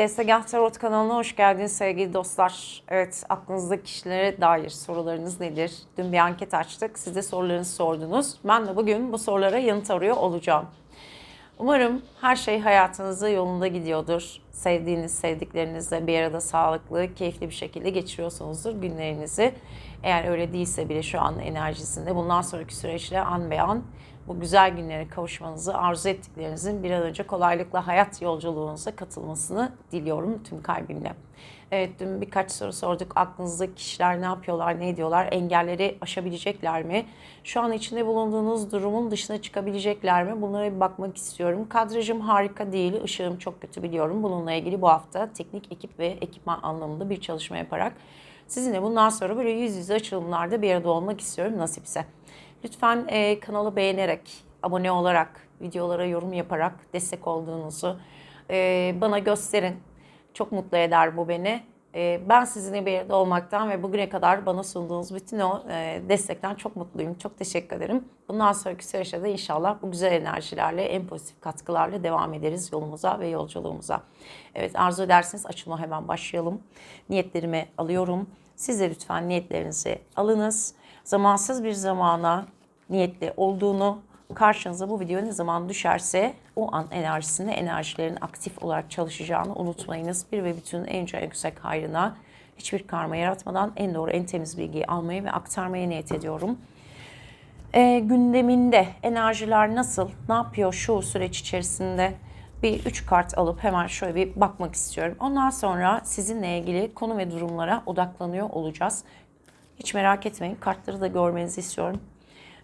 Destegah Tarot kanalına hoş geldiniz sevgili dostlar. Evet aklınızdaki kişilere dair sorularınız nedir? Dün bir anket açtık. Siz de sorularınızı sordunuz. Ben de bugün bu sorulara yanıt arıyor olacağım. Umarım her şey hayatınızda yolunda gidiyordur. Sevdiğiniz, sevdiklerinizle bir arada sağlıklı, keyifli bir şekilde geçiriyorsunuzdur günlerinizi. Eğer öyle değilse bile şu an enerjisinde bundan sonraki süreçte an be an bu güzel günlere kavuşmanızı, arzu ettiklerinizin bir an önce kolaylıkla hayat yolculuğunuza katılmasını diliyorum tüm kalbimle. Evet dün birkaç soru sorduk. Aklınızdaki kişiler ne yapıyorlar, ne ediyorlar? Engelleri aşabilecekler mi? Şu an içinde bulunduğunuz durumun dışına çıkabilecekler mi? Bunlara bir bakmak istiyorum. Kadrajım harika değil, ışığım çok kötü biliyorum. Bununla ilgili bu hafta teknik ekip ve ekipman anlamında bir çalışma yaparak sizinle bundan sonra böyle yüz yüze açılımlarda bir arada olmak istiyorum nasipse. Lütfen e, kanalı beğenerek, abone olarak, videolara yorum yaparak destek olduğunuzu e, bana gösterin. Çok mutlu eder bu beni. E, ben sizinle bir arada olmaktan ve bugüne kadar bana sunduğunuz bütün o e, destekten çok mutluyum. Çok teşekkür ederim. Bundan sonraki süreçte de inşallah bu güzel enerjilerle, en pozitif katkılarla devam ederiz yolumuza ve yolculuğumuza. Evet arzu ederseniz açılma hemen başlayalım. Niyetlerimi alıyorum. Siz de lütfen niyetlerinizi alınız. Zamansız bir zamana niyetli olduğunu, karşınıza bu video ne zaman düşerse o an enerjisinde enerjilerin aktif olarak çalışacağını unutmayınız. Bir ve bütün en yüksek hayrına hiçbir karma yaratmadan en doğru en temiz bilgiyi almayı ve aktarmaya niyet ediyorum. E, gündeminde enerjiler nasıl, ne yapıyor şu süreç içerisinde bir üç kart alıp hemen şöyle bir bakmak istiyorum. Ondan sonra sizinle ilgili konu ve durumlara odaklanıyor olacağız. Hiç merak etmeyin kartları da görmenizi istiyorum.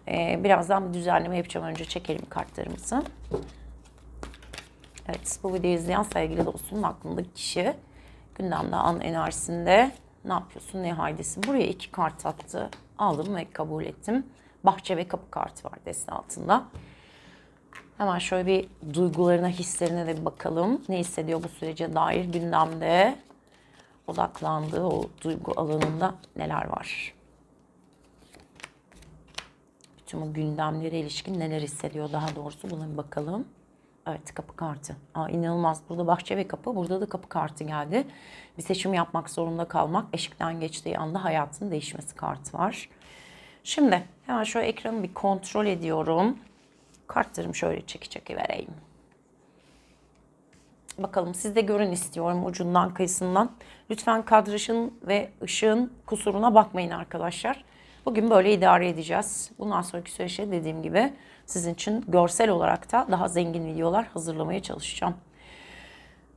Ee, birazdan bir düzenleme yapacağım. Önce çekelim kartlarımızı. Evet bu videoyu izleyen sevgili dostum aklındaki kişi gündemde an enerjisinde ne yapıyorsun ne haldesin. Buraya iki kart attı. Aldım ve kabul ettim. Bahçe ve kapı kartı var desin altında. Hemen şöyle bir duygularına, hislerine de bir bakalım. Ne hissediyor bu sürece dair gündemde odaklandığı o duygu alanında neler var? Bütün bu gündemlere ilişkin neler hissediyor daha doğrusu buna bir bakalım. Evet kapı kartı. Aa, inanılmaz. Burada bahçe ve kapı. Burada da kapı kartı geldi. Bir seçim yapmak zorunda kalmak. Eşikten geçtiği anda hayatın değişmesi kartı var. Şimdi hemen şöyle ekranı bir kontrol ediyorum. Kartlarımı şöyle çeki çeki vereyim. Bakalım siz de görün istiyorum ucundan kıyısından. Lütfen kadrajın ve ışığın kusuruna bakmayın arkadaşlar. Bugün böyle idare edeceğiz. Bundan sonraki süreçte dediğim gibi sizin için görsel olarak da daha zengin videolar hazırlamaya çalışacağım.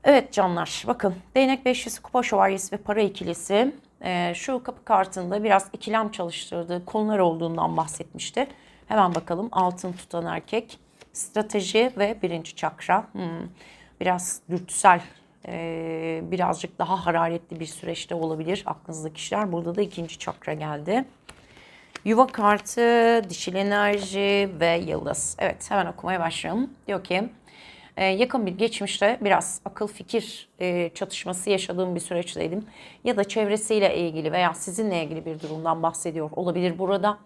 Evet canlar bakın değnek beşlisi, kupa şövalyesi ve para ikilisi e, şu kapı kartında biraz ikilem çalıştırdığı konular olduğundan bahsetmişti. Hemen bakalım altın tutan erkek, strateji ve birinci çakra. Hmm, biraz dürtüsel, e, birazcık daha hararetli bir süreçte olabilir aklınızdaki kişiler. Burada da ikinci çakra geldi. Yuva kartı, dişil enerji ve yıldız. Evet hemen okumaya başlayalım. Diyor ki e, yakın bir geçmişte biraz akıl fikir e, çatışması yaşadığım bir süreçteydim. Ya da çevresiyle ilgili veya sizinle ilgili bir durumdan bahsediyor olabilir burada.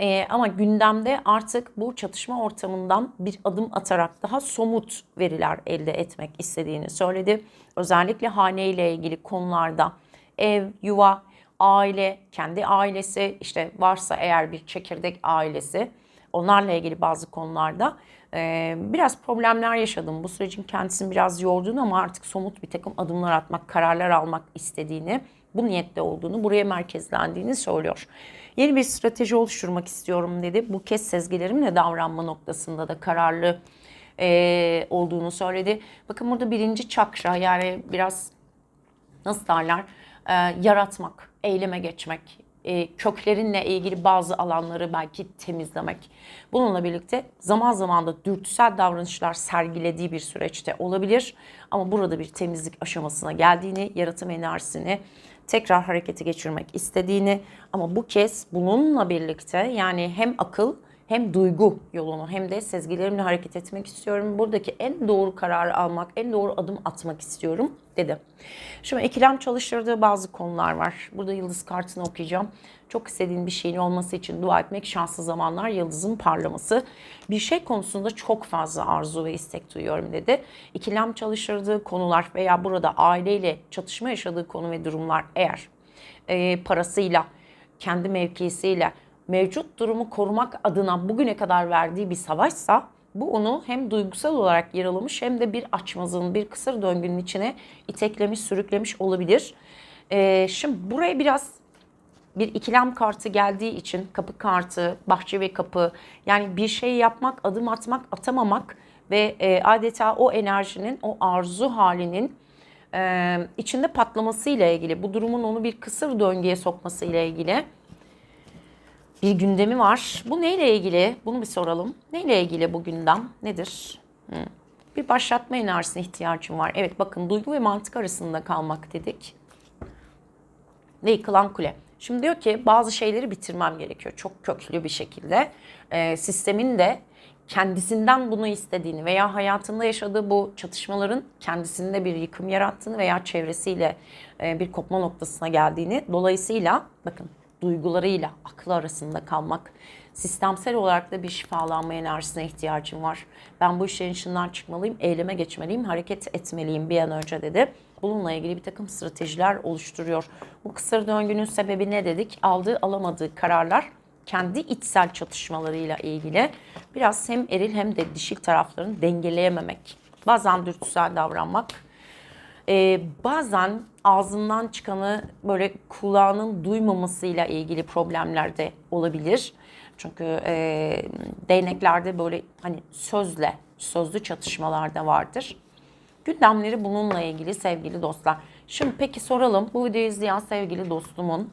E, ama gündemde artık bu çatışma ortamından bir adım atarak daha somut veriler elde etmek istediğini söyledi. Özellikle haneyle ilgili konularda ev, yuva, aile, kendi ailesi, işte varsa eğer bir çekirdek ailesi, onlarla ilgili bazı konularda e, biraz problemler yaşadım. Bu sürecin kendisini biraz yorduğunu ama artık somut bir takım adımlar atmak, kararlar almak istediğini, bu niyette olduğunu, buraya merkezlendiğini söylüyor. Yeni bir strateji oluşturmak istiyorum dedi. Bu kez sezgilerimle davranma noktasında da kararlı e, olduğunu söyledi. Bakın burada birinci çakra yani biraz nasıl derler e, yaratmak, eyleme geçmek, e, köklerinle ilgili bazı alanları belki temizlemek. Bununla birlikte zaman zaman da dürtüsel davranışlar sergilediği bir süreçte olabilir. Ama burada bir temizlik aşamasına geldiğini, yaratım enerjisini tekrar harekete geçirmek istediğini ama bu kez bununla birlikte yani hem akıl hem duygu yolunu hem de sezgilerimle hareket etmek istiyorum. Buradaki en doğru kararı almak, en doğru adım atmak istiyorum dedi. Şimdi ikilem çalıştırdığı bazı konular var. Burada yıldız kartını okuyacağım. Çok istediğin bir şeyin olması için dua etmek, şanslı zamanlar, yıldızın parlaması. Bir şey konusunda çok fazla arzu ve istek duyuyorum dedi. İkilem çalıştırdığı konular veya burada aileyle çatışma yaşadığı konu ve durumlar eğer e, parasıyla, kendi mevkisiyle, mevcut durumu korumak adına bugüne kadar verdiği bir savaşsa bu onu hem duygusal olarak yaralamış hem de bir açmazın, bir kısır döngünün içine iteklemiş, sürüklemiş olabilir. Ee, şimdi buraya biraz bir ikilem kartı geldiği için kapı kartı, bahçe ve kapı yani bir şey yapmak, adım atmak, atamamak ve e, adeta o enerjinin, o arzu halinin e, içinde patlamasıyla ilgili, bu durumun onu bir kısır döngüye sokmasıyla ilgili bir gündemi var. Bu neyle ilgili? Bunu bir soralım. Neyle ilgili bu gündem? Nedir? Hı. Bir başlatma enerjisine ihtiyacım var. Evet bakın duygu ve mantık arasında kalmak dedik. Ve yıkılan kule. Şimdi diyor ki bazı şeyleri bitirmem gerekiyor. Çok köklü bir şekilde. Ee, sistemin de kendisinden bunu istediğini veya hayatında yaşadığı bu çatışmaların kendisinde bir yıkım yarattığını veya çevresiyle e, bir kopma noktasına geldiğini dolayısıyla bakın duygularıyla aklı arasında kalmak. Sistemsel olarak da bir şifalanma enerjisine ihtiyacım var. Ben bu işlerin içinden çıkmalıyım, eyleme geçmeliyim, hareket etmeliyim bir an önce dedi. Bununla ilgili bir takım stratejiler oluşturuyor. Bu kısır döngünün sebebi ne dedik? Aldığı alamadığı kararlar kendi içsel çatışmalarıyla ilgili biraz hem eril hem de dişil taraflarını dengeleyememek. Bazen dürtüsel davranmak, ee, bazen ağzından çıkanı böyle kulağının duymamasıyla ilgili problemler de olabilir. Çünkü e, değneklerde böyle hani sözle, sözlü çatışmalar da vardır. Gündemleri bununla ilgili sevgili dostlar. Şimdi peki soralım bu videoyu izleyen sevgili dostumun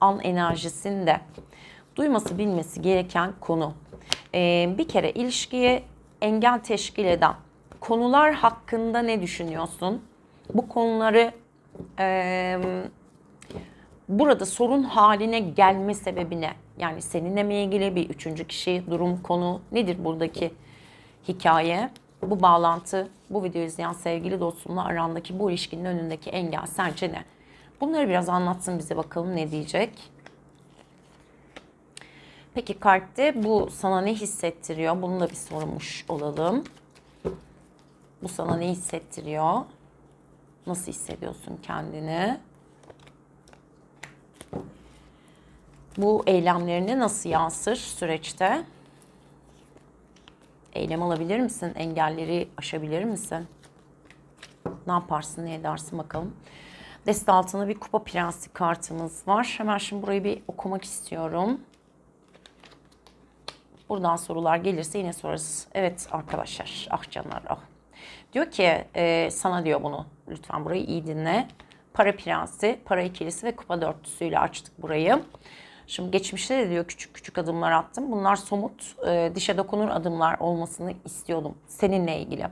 an enerjisinde duyması bilmesi gereken konu. Ee, bir kere ilişkiye engel teşkil eden konular hakkında ne düşünüyorsun? Bu konuları e, burada sorun haline gelme sebebine yani seninle mi ilgili bir üçüncü kişi durum konu nedir buradaki hikaye? Bu bağlantı bu videoyu izleyen sevgili dostumla arandaki bu ilişkinin önündeki engel sence ne? Bunları biraz anlatsın bize bakalım ne diyecek. Peki kalpte bu sana ne hissettiriyor? Bunu da bir sormuş olalım. Bu sana ne hissettiriyor? Nasıl hissediyorsun kendini? Bu eylemlerini nasıl yansır süreçte? Eylem alabilir misin? Engelleri aşabilir misin? Ne yaparsın, ne edersin bakalım. Deste altında bir kupa prensi kartımız var. Hemen şimdi burayı bir okumak istiyorum. Buradan sorular gelirse yine sorarız. Evet arkadaşlar, ah canlar ah. Diyor ki e, sana diyor bunu. Lütfen burayı iyi dinle. Para prensi, para ikilisi ve kupa dörtlüsüyle açtık burayı. Şimdi geçmişte de diyor küçük küçük adımlar attım. Bunlar somut, e, dişe dokunur adımlar olmasını istiyordum seninle ilgili.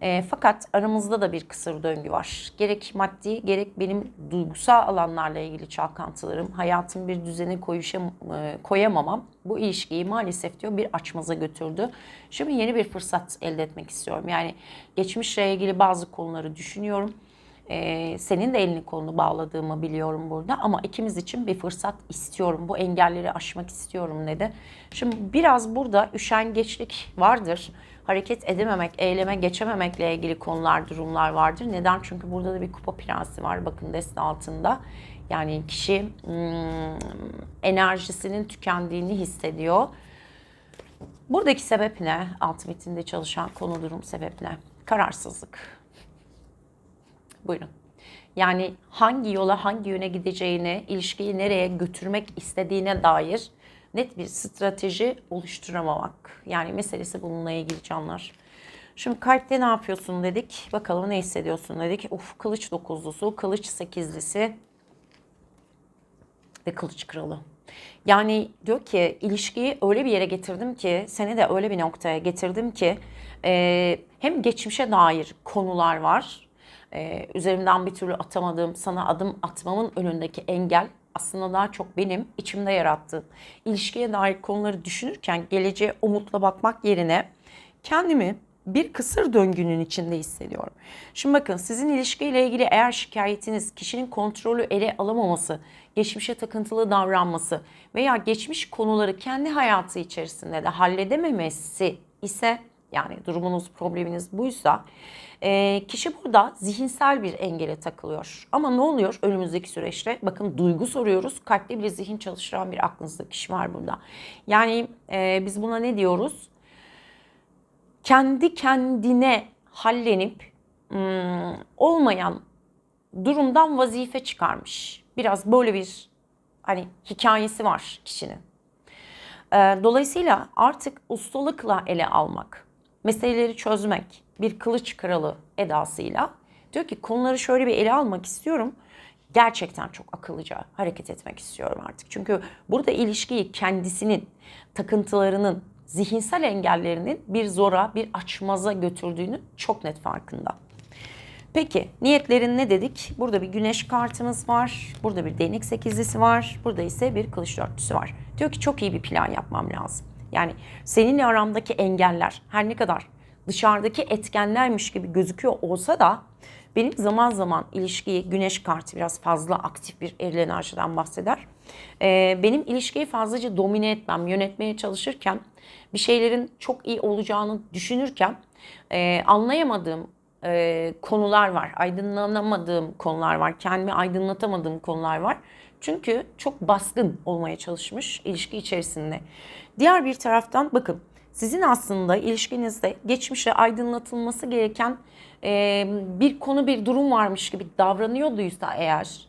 E, fakat aramızda da bir kısır döngü var. Gerek maddi gerek benim duygusal alanlarla ilgili çalkantılarım, hayatım bir düzene koyuşam, e, koyamamam bu ilişkiyi maalesef diyor bir açmaza götürdü. Şimdi yeni bir fırsat elde etmek istiyorum. Yani geçmişle ilgili bazı konuları düşünüyorum. Ee, senin de elini kolunu bağladığımı biliyorum burada ama ikimiz için bir fırsat istiyorum. Bu engelleri aşmak istiyorum dedi. Şimdi biraz burada üşengeçlik vardır. Hareket edememek, eyleme geçememekle ilgili konular, durumlar vardır. Neden? Çünkü burada da bir kupa prensi var bakın deste altında. Yani kişi hmm, enerjisinin tükendiğini hissediyor. Buradaki sebep ne? Alt metinde çalışan konu durum sebep ne? Kararsızlık. Buyurun. Yani hangi yola, hangi yöne gideceğini, ilişkiyi nereye götürmek istediğine dair net bir strateji oluşturamamak. Yani meselesi bununla ilgili canlar. Şimdi kalpte ne yapıyorsun dedik. Bakalım ne hissediyorsun dedik. Uf kılıç dokuzlusu, kılıç sekizlisi ve kılıç kralı. Yani diyor ki ilişkiyi öyle bir yere getirdim ki seni de öyle bir noktaya getirdim ki e, hem geçmişe dair konular var Ee, üzerimden bir türlü atamadığım, sana adım atmamın önündeki engel aslında daha çok benim içimde yarattığım. İlişkiye dair konuları düşünürken geleceğe umutla bakmak yerine kendimi bir kısır döngünün içinde hissediyorum. Şimdi bakın sizin ilişkiyle ilgili eğer şikayetiniz kişinin kontrolü ele alamaması, geçmişe takıntılı davranması veya geçmiş konuları kendi hayatı içerisinde de halledememesi ise yani durumunuz, probleminiz buysa e, kişi burada zihinsel bir engele takılıyor. Ama ne oluyor önümüzdeki süreçte? Bakın duygu soruyoruz. Kalpli bir zihin çalıştıran bir aklınızda kişi var burada. Yani e, biz buna ne diyoruz? kendi kendine hallenip hmm, olmayan durumdan vazife çıkarmış. Biraz böyle bir hani hikayesi var kişinin. Ee, dolayısıyla artık ustalıkla ele almak, meseleleri çözmek, bir kılıç kralı edasıyla diyor ki konuları şöyle bir ele almak istiyorum. Gerçekten çok akıllıca hareket etmek istiyorum artık. Çünkü burada ilişkiyi kendisinin takıntılarının, zihinsel engellerinin bir zora, bir açmaza götürdüğünü çok net farkında. Peki niyetlerin ne dedik? Burada bir güneş kartımız var. Burada bir değnek sekizlisi var. Burada ise bir kılıç dörtlüsü var. Diyor ki çok iyi bir plan yapmam lazım. Yani seninle aramdaki engeller her ne kadar dışarıdaki etkenlermiş gibi gözüküyor olsa da benim zaman zaman ilişkiyi güneş kartı biraz fazla aktif bir eril enerjiden bahseder. Ee, benim ilişkiyi fazlaca domine etmem, yönetmeye çalışırken bir şeylerin çok iyi olacağını düşünürken e, anlayamadığım e, konular var. Aydınlanamadığım konular var. Kendimi aydınlatamadığım konular var. Çünkü çok baskın olmaya çalışmış ilişki içerisinde. Diğer bir taraftan bakın sizin aslında ilişkinizde geçmişe aydınlatılması gereken e, bir konu bir durum varmış gibi davranıyorduysa eğer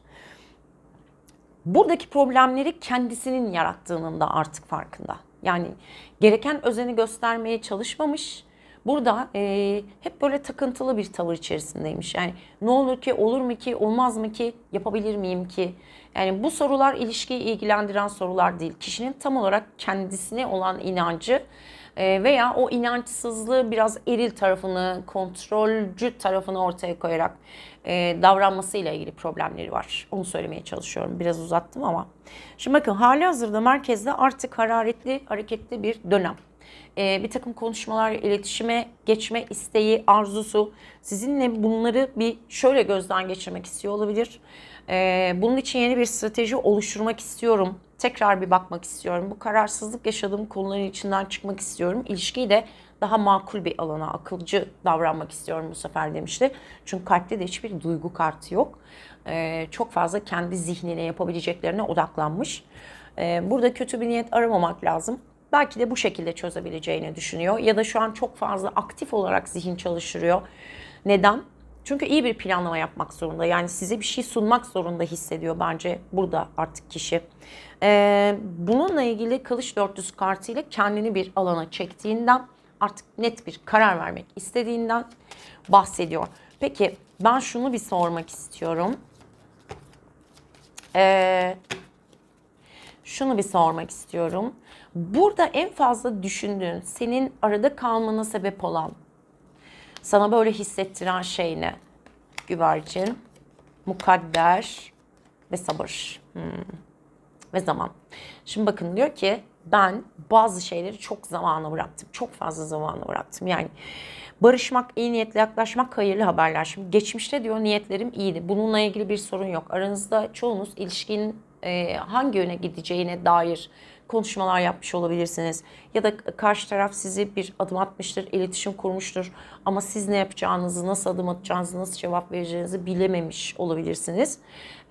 buradaki problemleri kendisinin yarattığının da artık farkında. Yani gereken özeni göstermeye çalışmamış. Burada e, hep böyle takıntılı bir tavır içerisindeymiş. Yani ne olur ki, olur mu ki, olmaz mı ki, yapabilir miyim ki? Yani bu sorular ilişkiyi ilgilendiren sorular değil. Kişinin tam olarak kendisine olan inancı e, veya o inançsızlığı biraz eril tarafını, kontrolcü tarafını ortaya koyarak e, davranmasıyla ilgili problemleri var. Onu söylemeye çalışıyorum. Biraz uzattım ama. Şimdi bakın hali hazırda merkezde artık hararetli, hareketli bir dönem. E, bir takım konuşmalar, iletişime geçme isteği, arzusu sizinle bunları bir şöyle gözden geçirmek istiyor olabilir. E, bunun için yeni bir strateji oluşturmak istiyorum. Tekrar bir bakmak istiyorum. Bu kararsızlık yaşadığım konuların içinden çıkmak istiyorum. İlişkiyi de daha makul bir alana, akılcı davranmak istiyorum bu sefer demişti. Çünkü kalpte de hiçbir duygu kartı yok. Ee, çok fazla kendi zihnine yapabileceklerine odaklanmış. Ee, burada kötü bir niyet aramamak lazım. Belki de bu şekilde çözebileceğini düşünüyor. Ya da şu an çok fazla aktif olarak zihin çalıştırıyor. Neden? Çünkü iyi bir planlama yapmak zorunda. Yani size bir şey sunmak zorunda hissediyor bence burada artık kişi. Ee, bununla ilgili kılıç dörtlüsü kartıyla kendini bir alana çektiğinden artık net bir karar vermek istediğinden bahsediyor. Peki ben şunu bir sormak istiyorum. Ee, şunu bir sormak istiyorum. Burada en fazla düşündüğün, senin arada kalmana sebep olan, sana böyle hissettiren şey ne? Güvercin, mukadder ve sabır. Hmm. Ve zaman. Şimdi bakın diyor ki ben bazı şeyleri çok zamana bıraktım. Çok fazla zamana bıraktım. Yani barışmak, iyi niyetle yaklaşmak hayırlı haberler. Şimdi geçmişte diyor niyetlerim iyiydi. Bununla ilgili bir sorun yok. Aranızda çoğunuz ilişkinin e, hangi yöne gideceğine dair konuşmalar yapmış olabilirsiniz. Ya da karşı taraf sizi bir adım atmıştır, iletişim kurmuştur. Ama siz ne yapacağınızı, nasıl adım atacağınızı, nasıl cevap vereceğinizi bilememiş olabilirsiniz.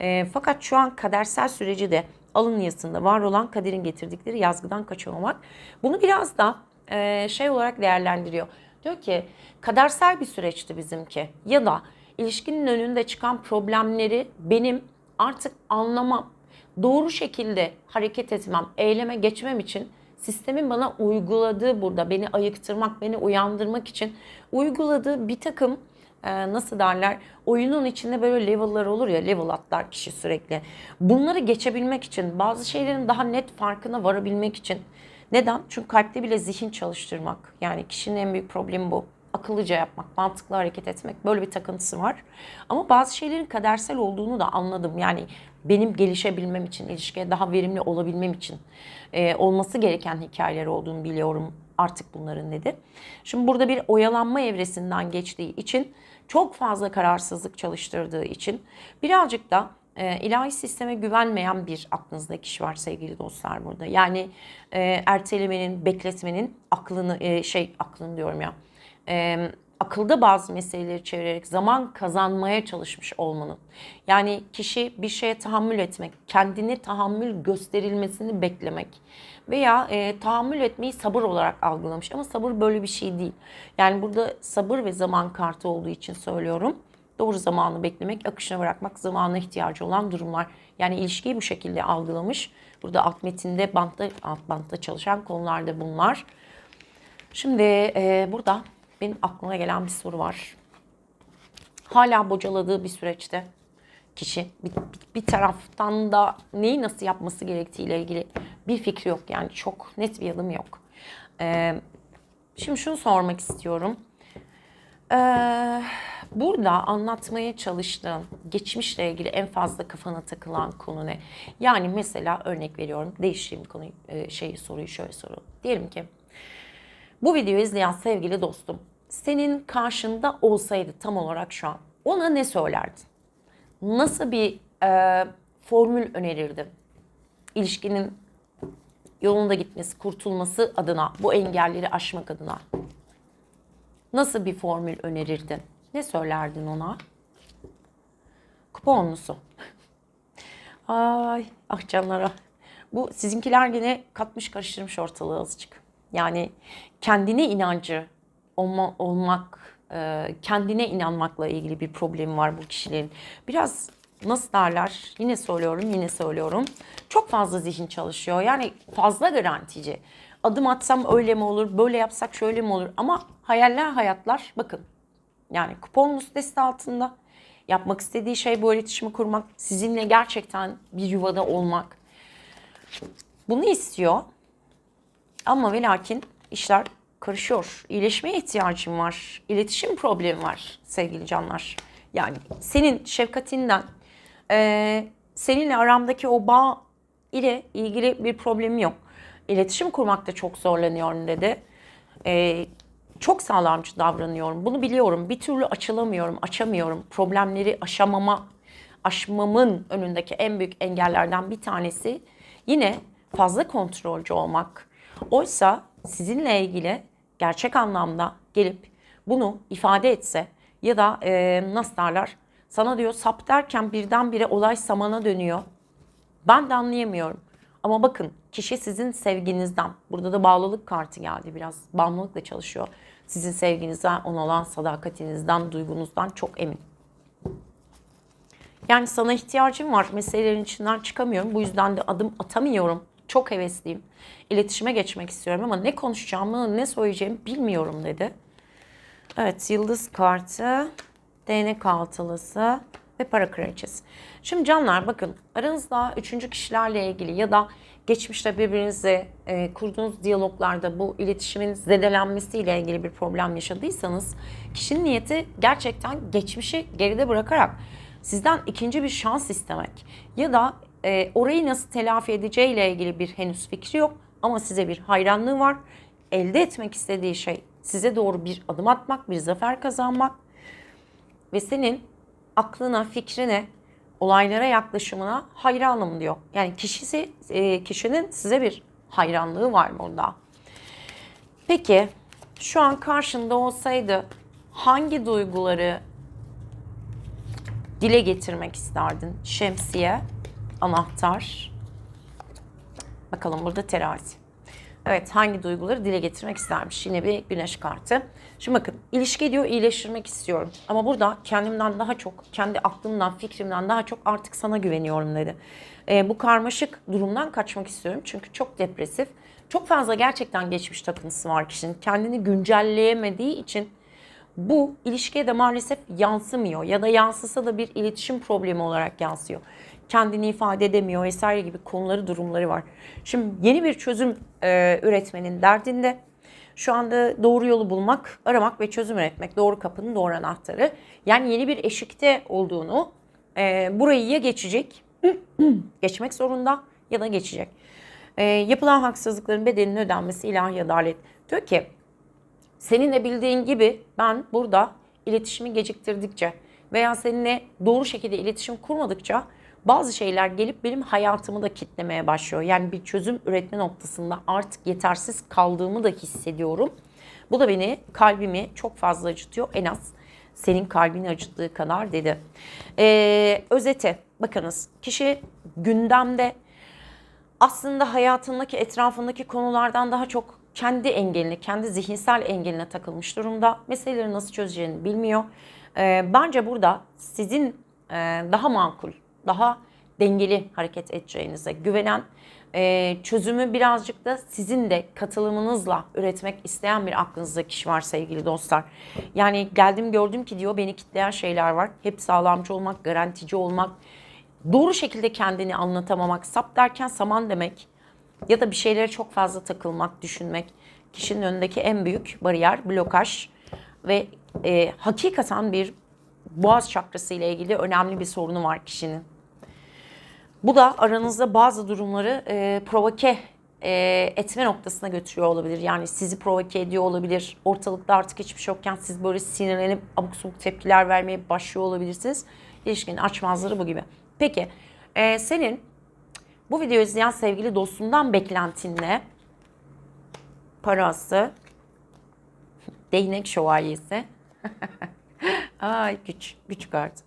E, fakat şu an kadersel süreci de alın yazısında var olan kaderin getirdikleri yazgıdan kaçamamak. Bunu biraz da e, şey olarak değerlendiriyor. Diyor ki kadersel bir süreçti bizimki ya da ilişkinin önünde çıkan problemleri benim artık anlamam, doğru şekilde hareket etmem, eyleme geçmem için sistemin bana uyguladığı burada beni ayıktırmak, beni uyandırmak için uyguladığı bir takım e, nasıl derler oyunun içinde böyle level'lar olur ya level atlar kişi sürekli. Bunları geçebilmek için bazı şeylerin daha net farkına varabilmek için neden? Çünkü kalpte bile zihin çalıştırmak. Yani kişinin en büyük problemi bu. Akıllıca yapmak, mantıklı hareket etmek böyle bir takıntısı var. Ama bazı şeylerin kadersel olduğunu da anladım. Yani benim gelişebilmem için, ilişkiye daha verimli olabilmem için e, olması gereken hikayeler olduğunu biliyorum artık bunların dedi. Şimdi burada bir oyalanma evresinden geçtiği için çok fazla kararsızlık çalıştırdığı için birazcık da e, ilahi sisteme güvenmeyen bir aklınızda kişi var sevgili dostlar burada. Yani e, ertelemenin, bekletmenin aklını e, şey aklını diyorum ya. E, akılda bazı meseleleri çevirerek zaman kazanmaya çalışmış olmanın. Yani kişi bir şeye tahammül etmek, kendine tahammül gösterilmesini beklemek veya e, tahammül etmeyi sabır olarak algılamış. Ama sabır böyle bir şey değil. Yani burada sabır ve zaman kartı olduğu için söylüyorum. Doğru zamanı beklemek, akışına bırakmak, zamana ihtiyacı olan durumlar. Yani ilişkiyi bu şekilde algılamış. Burada alt metinde, bantta, alt bantta çalışan konularda bunlar. Şimdi e, burada benim aklıma gelen bir soru var. Hala bocaladığı bir süreçte kişi bir, bir, taraftan da neyi nasıl yapması gerektiğiyle ilgili bir fikri yok. Yani çok net bir adım yok. Ee, şimdi şunu sormak istiyorum. Ee, burada anlatmaya çalıştığın geçmişle ilgili en fazla kafana takılan konu ne? Yani mesela örnek veriyorum değiştireyim konuyu e, şeyi soruyu şöyle sorun. Diyelim ki bu videoyu izleyen sevgili dostum senin karşında olsaydı tam olarak şu an ona ne söylerdin? Nasıl bir e, formül önerirdin? İlişkinin yolunda gitmesi, kurtulması adına, bu engelleri aşmak adına nasıl bir formül önerirdin? Ne söylerdin ona? Kuponlusu. Ay ah canlara. Bu sizinkiler yine katmış karıştırmış ortalığı azıcık. Yani kendine inancı olma, olmak, e, kendine inanmakla ilgili bir problemi var bu kişilerin. Biraz nasıl derler? Yine söylüyorum, yine söylüyorum. Çok fazla zihin çalışıyor. Yani fazla garantici. Adım atsam öyle mi olur, böyle yapsak şöyle mi olur? Ama hayaller hayatlar bakın. Yani kupon listesi altında yapmak istediği şey bu iletişimi kurmak, sizinle gerçekten bir yuvada olmak. Bunu istiyor. Ama ve lakin işler karışıyor. İyileşmeye ihtiyacım var. İletişim problemi var sevgili canlar. Yani senin şefkatinden, e, seninle aramdaki o bağ ile ilgili bir problemim yok. İletişim kurmakta çok zorlanıyorum dedi. E, çok sağlamcı davranıyorum. Bunu biliyorum. Bir türlü açılamıyorum, açamıyorum. Problemleri aşamama, aşmamın önündeki en büyük engellerden bir tanesi yine fazla kontrolcü olmak. Oysa sizinle ilgili gerçek anlamda gelip bunu ifade etse ya da e, nasıl derler sana diyor sap derken birdenbire olay samana dönüyor. Ben de anlayamıyorum. Ama bakın kişi sizin sevginizden, burada da bağlılık kartı geldi biraz bağımlılıkla çalışıyor. Sizin sevginizden, ona olan sadakatinizden, duygunuzdan çok emin. Yani sana ihtiyacım var. Meselelerin içinden çıkamıyorum. Bu yüzden de adım atamıyorum. Çok hevesliyim. İletişime geçmek istiyorum ama ne konuşacağımı, ne söyleyeceğimi bilmiyorum dedi. Evet, yıldız kartı, değnek altılısı ve para kraliçesi. Şimdi canlar bakın aranızda üçüncü kişilerle ilgili ya da geçmişte birbirinizle e, kurduğunuz diyaloglarda bu iletişimin zedelenmesiyle ilgili bir problem yaşadıysanız kişinin niyeti gerçekten geçmişi geride bırakarak sizden ikinci bir şans istemek ya da e, orayı nasıl telafi edeceğiyle ilgili bir henüz fikri yok ama size bir hayranlığı var. Elde etmek istediği şey size doğru bir adım atmak, bir zafer kazanmak ve senin aklına, fikrine, olaylara yaklaşımına hayranım diyor. Yani kişisi, e, kişinin size bir hayranlığı var burada. Peki şu an karşında olsaydı hangi duyguları dile getirmek isterdin? Şemsiye, anahtar. Bakalım burada terazi. Evet hangi duyguları dile getirmek istermiş? Yine bir güneş kartı. Şimdi bakın ilişki diyor iyileştirmek istiyorum. Ama burada kendimden daha çok, kendi aklımdan, fikrimden daha çok artık sana güveniyorum dedi. E, bu karmaşık durumdan kaçmak istiyorum. Çünkü çok depresif. Çok fazla gerçekten geçmiş takıntısı var kişinin. Kendini güncelleyemediği için bu ilişkiye de maalesef yansımıyor. Ya da yansısa da bir iletişim problemi olarak yansıyor kendini ifade edemiyor vesaire gibi konuları, durumları var. Şimdi yeni bir çözüm e, üretmenin derdinde. Şu anda doğru yolu bulmak, aramak ve çözüm üretmek. Doğru kapının doğru anahtarı. Yani yeni bir eşikte olduğunu, e, burayı ya geçecek, geçmek zorunda ya da geçecek. E, yapılan haksızlıkların bedelinin ödenmesi ilahi adalet. Diyor ki senin de bildiğin gibi ben burada iletişimi geciktirdikçe veya seninle doğru şekilde iletişim kurmadıkça bazı şeyler gelip benim hayatımı da kitlemeye başlıyor. Yani bir çözüm üretme noktasında artık yetersiz kaldığımı da hissediyorum. Bu da beni, kalbimi çok fazla acıtıyor. En az senin kalbini acıttığı kadar dedi. Ee, özeti, bakınız kişi gündemde aslında hayatındaki, etrafındaki konulardan daha çok kendi engeline, kendi zihinsel engeline takılmış durumda. Meseleleri nasıl çözeceğini bilmiyor. Ee, bence burada sizin e, daha makul, daha dengeli hareket edeceğinize güvenen, e, çözümü birazcık da sizin de katılımınızla üretmek isteyen bir aklınızda kişi var sevgili dostlar. Yani geldim gördüm ki diyor beni kitleyen şeyler var. Hep sağlamcı olmak, garantici olmak, doğru şekilde kendini anlatamamak, sap derken saman demek ya da bir şeylere çok fazla takılmak, düşünmek kişinin önündeki en büyük bariyer, blokaj ve e, hakikaten bir boğaz çakrası ile ilgili önemli bir sorunu var kişinin. Bu da aranızda bazı durumları e, provoke e, etme noktasına götürüyor olabilir. Yani sizi provoke ediyor olabilir. Ortalıkta artık hiçbir şey yokken siz böyle sinirlenip abuk sabuk tepkiler vermeye başlıyor olabilirsiniz. İlişkinin açmazları bu gibi. Peki e, senin bu videoyu izleyen sevgili dostundan beklentin ne? Parası, değnek şövalyesi, ay güç, güç kartı.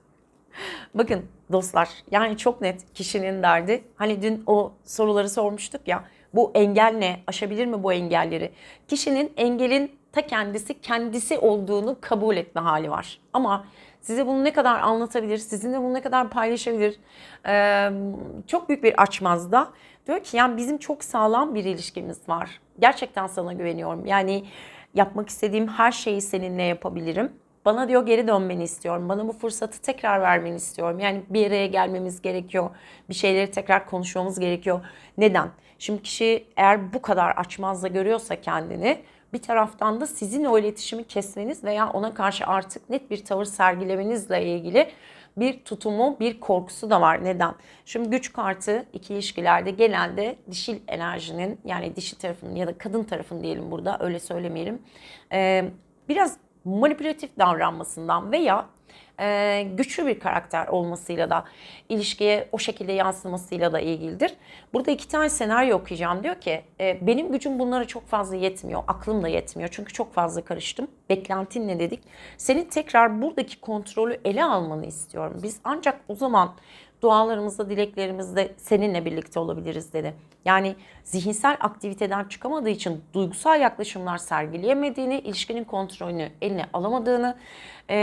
Bakın dostlar yani çok net kişinin derdi. Hani dün o soruları sormuştuk ya. Bu engel ne? Aşabilir mi bu engelleri? Kişinin engelin ta kendisi kendisi olduğunu kabul etme hali var. Ama size bunu ne kadar anlatabilir, sizinle bunu ne kadar paylaşabilir? Ee, çok büyük bir açmazda. Diyor ki yani bizim çok sağlam bir ilişkimiz var. Gerçekten sana güveniyorum. Yani yapmak istediğim her şeyi seninle yapabilirim. Bana diyor geri dönmeni istiyorum. Bana bu fırsatı tekrar vermeni istiyorum. Yani bir araya gelmemiz gerekiyor. Bir şeyleri tekrar konuşmamız gerekiyor. Neden? Şimdi kişi eğer bu kadar açmazda görüyorsa kendini bir taraftan da sizin o iletişimi kesmeniz veya ona karşı artık net bir tavır sergilemenizle ilgili bir tutumu, bir korkusu da var. Neden? Şimdi güç kartı iki ilişkilerde genelde dişil enerjinin yani dişi tarafının ya da kadın tarafın diyelim burada öyle söylemeyelim. Ee, biraz manipülatif davranmasından veya e, güçlü bir karakter olmasıyla da ilişkiye o şekilde yansımasıyla da ilgilidir. Burada iki tane senaryo okuyacağım. Diyor ki e, benim gücüm bunlara çok fazla yetmiyor. Aklım da yetmiyor. Çünkü çok fazla karıştım. Beklentin ne dedik? Senin tekrar buradaki kontrolü ele almanı istiyorum. Biz ancak o zaman dualarımızda, dileklerimizde seninle birlikte olabiliriz dedi. Yani zihinsel aktiviteden çıkamadığı için duygusal yaklaşımlar sergileyemediğini, ilişkinin kontrolünü eline alamadığını, e,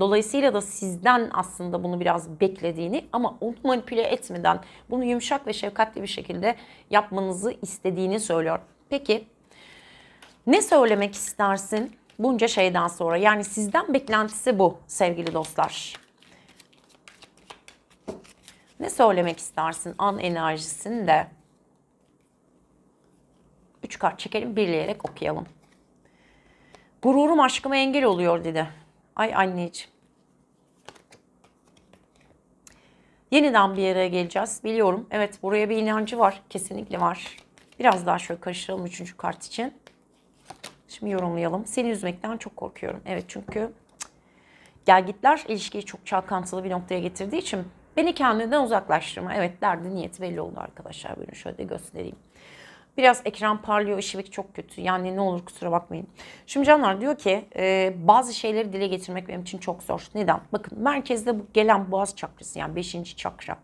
dolayısıyla da sizden aslında bunu biraz beklediğini ama onu manipüle etmeden bunu yumuşak ve şefkatli bir şekilde yapmanızı istediğini söylüyor. Peki ne söylemek istersin bunca şeyden sonra? Yani sizden beklentisi bu sevgili dostlar. Ne söylemek istersin an enerjisinde? Üç kart çekelim birleyerek okuyalım. Gururum aşkıma engel oluyor dedi. Ay anneciğim. Yeniden bir yere geleceğiz biliyorum. Evet buraya bir inancı var. Kesinlikle var. Biraz daha şöyle karıştıralım üçüncü kart için. Şimdi yorumlayalım. Seni üzmekten çok korkuyorum. Evet çünkü gelgitler ilişkiyi çok çalkantılı bir noktaya getirdiği için beni kendinden uzaklaştırma. Evet derdi niyeti belli oldu arkadaşlar. Bunu şöyle de göstereyim. Biraz ekran parlıyor, ışık çok kötü. Yani ne olur kusura bakmayın. Şimdi canlar diyor ki e, bazı şeyleri dile getirmek benim için çok zor. Neden? Bakın merkezde bu gelen boğaz çakrası yani 5. çakra.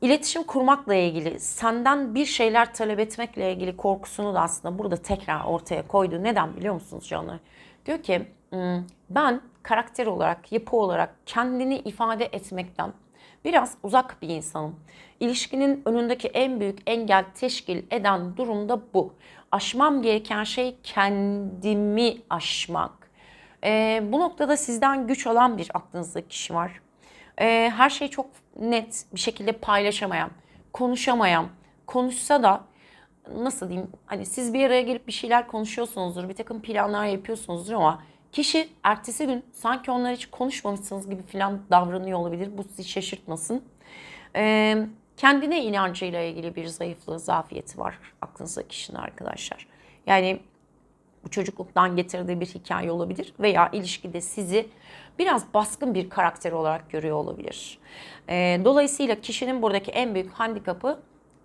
İletişim kurmakla ilgili, senden bir şeyler talep etmekle ilgili korkusunu da aslında burada tekrar ortaya koydu. Neden biliyor musunuz canlar? Diyor ki "Hmm, ben karakter olarak, yapı olarak kendini ifade etmekten biraz uzak bir insanım. İlişkinin önündeki en büyük engel teşkil eden durumda bu. Aşmam gereken şey kendimi aşmak. Ee, bu noktada sizden güç alan bir aklınızda kişi var. Ee, her şeyi çok net bir şekilde paylaşamayan, konuşamayan, konuşsa da nasıl diyeyim hani siz bir araya gelip bir şeyler konuşuyorsunuzdur, bir takım planlar yapıyorsunuzdur ama kişi ertesi gün sanki onlar hiç konuşmamışsınız gibi falan davranıyor olabilir. Bu sizi şaşırtmasın. Ee, kendine inancıyla ilgili bir zayıflığı, zafiyeti var aklınızdaki kişinin arkadaşlar. Yani bu çocukluktan getirdiği bir hikaye olabilir veya ilişkide sizi biraz baskın bir karakter olarak görüyor olabilir. Ee, dolayısıyla kişinin buradaki en büyük handikapı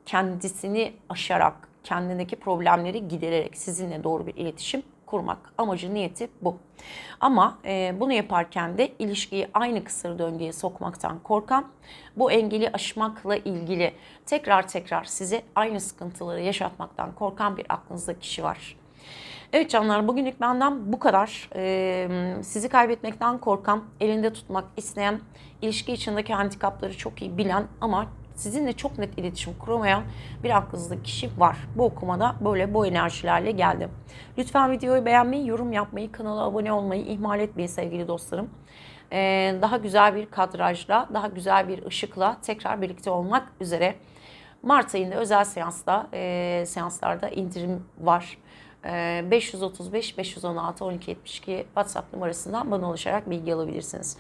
kendisini aşarak, kendindeki problemleri gidererek sizinle doğru bir iletişim kurmak. Amacı, niyeti bu. Ama e, bunu yaparken de ilişkiyi aynı kısır döngüye sokmaktan korkan, bu engeli aşmakla ilgili tekrar tekrar size aynı sıkıntıları yaşatmaktan korkan bir aklınızda kişi var. Evet canlar bugünlük benden bu kadar. Ee, sizi kaybetmekten korkan, elinde tutmak isteyen, ilişki içindeki handikapları çok iyi bilen ama sizinle çok net iletişim kuramayan bir aklınızda kişi var. Bu okumada böyle bu enerjilerle geldim. Lütfen videoyu beğenmeyi, yorum yapmayı, kanala abone olmayı ihmal etmeyin sevgili dostlarım. Ee, daha güzel bir kadrajla, daha güzel bir ışıkla tekrar birlikte olmak üzere. Mart ayında özel seansta, e, seanslarda indirim var. E, 535 516 1272 WhatsApp numarasından bana ulaşarak bilgi alabilirsiniz.